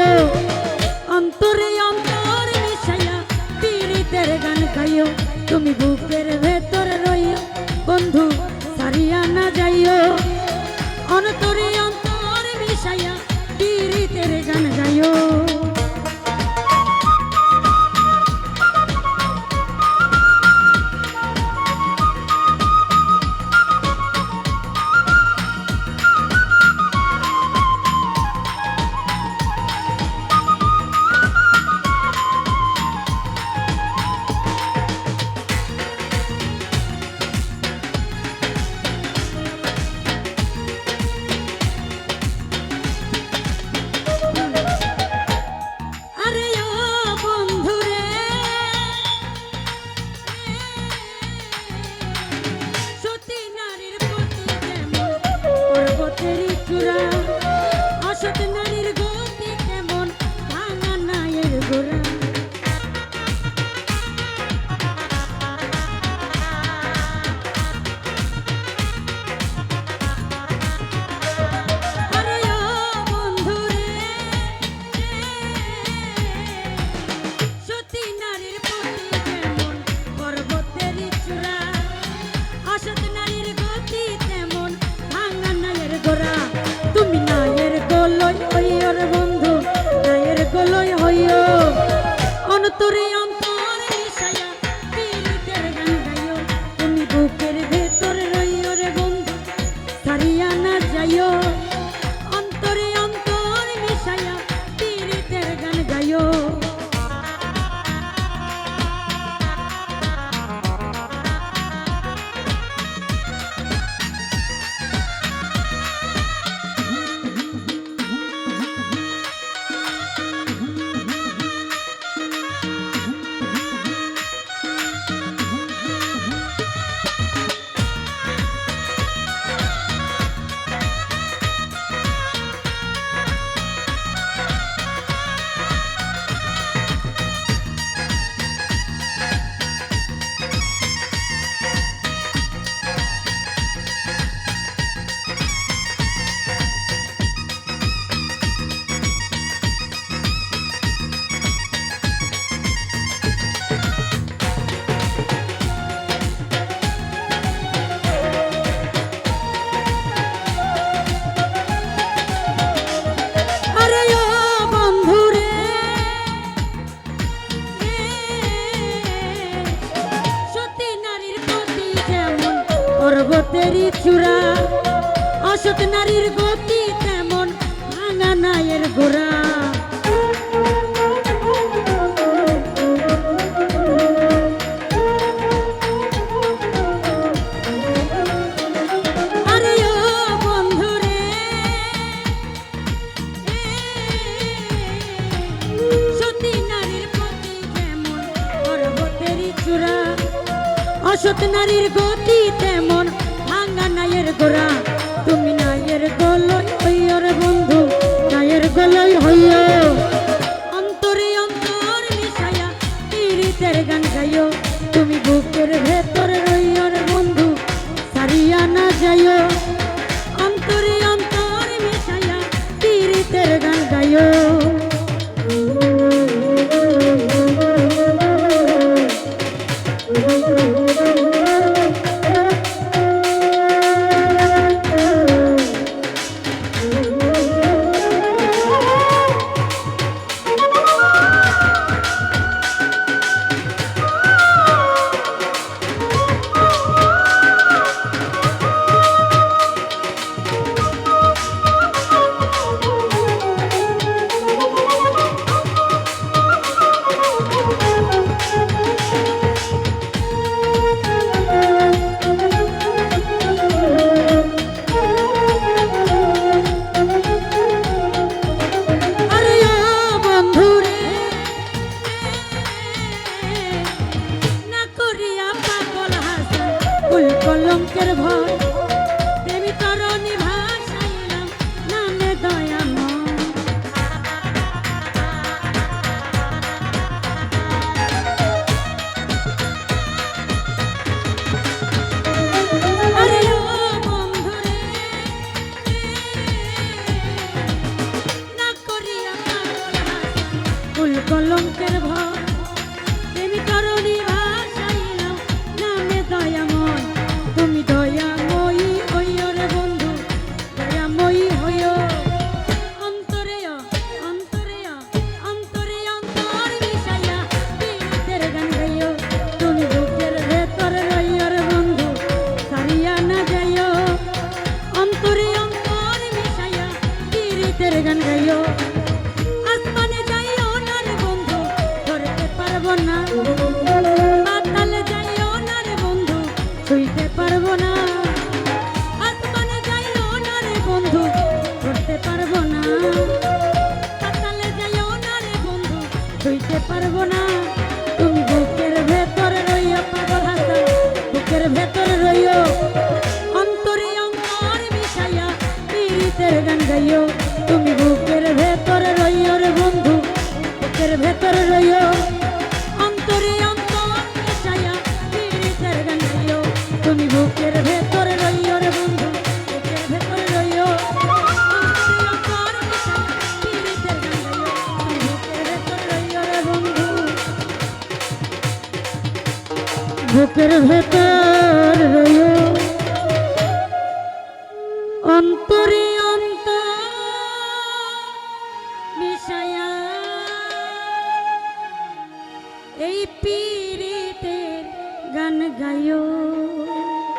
না যাইও অন্তরে অন্তর মিশাইয়া পীড়িতের গান গাইও। তুমি বুকের ভেতর রইও। বন্ধু, সারিয়া না যাইও। অন্তরে অন্তর মিশাইয়া পীড়িতের গান গাইও। অন্তরে পর্বতেরই চূড়া। অসৎ নারীর গতি তেমন ভাঙা নায়ের গোড়া। অসৎ নারীর গতি তেমন ভাঙ্গা নায়ের গোড়া। তুমি নায়ের গলই হইয়র বন্ধু, নায়ের গলই হইয়। অন্তরে অন্তর মিশাইয়া পীড়িতের গান গাইও তুমি বুকের ভেতর রইয়র বন্ধু সারিয়া না যাইও সইতে পারব না। তুমি বুকের ভেতর রইও, পাগল হাসা বুকের ভেতর রইও। অন্তরে অঙ্গর মিশাইয়া, পীড়িতের গান গাইও। বুকের ভেতর রয় অন্তরে